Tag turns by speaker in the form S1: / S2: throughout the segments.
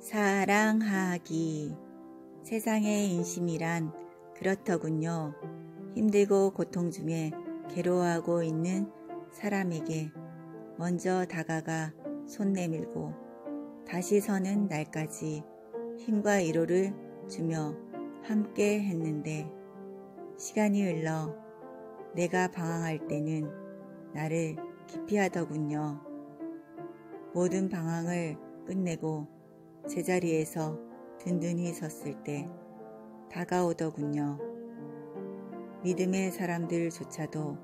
S1: 사랑하기. 세상의 인심이란 그렇더군요. 힘들고 고통 중에 괴로워하고 있는 사람에게 먼저 다가가 손 내밀고 다시 서는 날까지 힘과 위로를 주며 함께 했는데 시간이 흘러 내가 방황할 때는 나를 기피하더군요. 모든 방황을 끝내고 제자리에서 든든히 섰을 때 다가오더군요. 믿음의 사람들조차도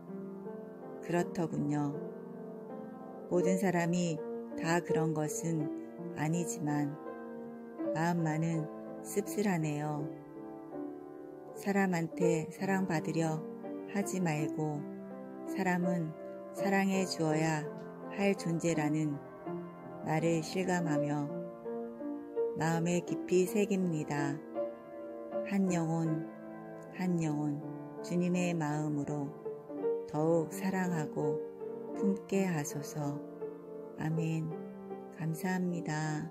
S1: 그렇더군요. 모든 사람이 다 그런 것은 아니지만 마음만은 씁쓸하네요. 사람한테 사랑받으려 하지 말고 사람은 사랑해 주어야 할 존재라는 말을 실감하며 마음에 깊이 새깁니다. 한 영혼, 한 영혼 주님의 마음으로 더욱 사랑하고 품게 하소서. 아멘. 감사합니다.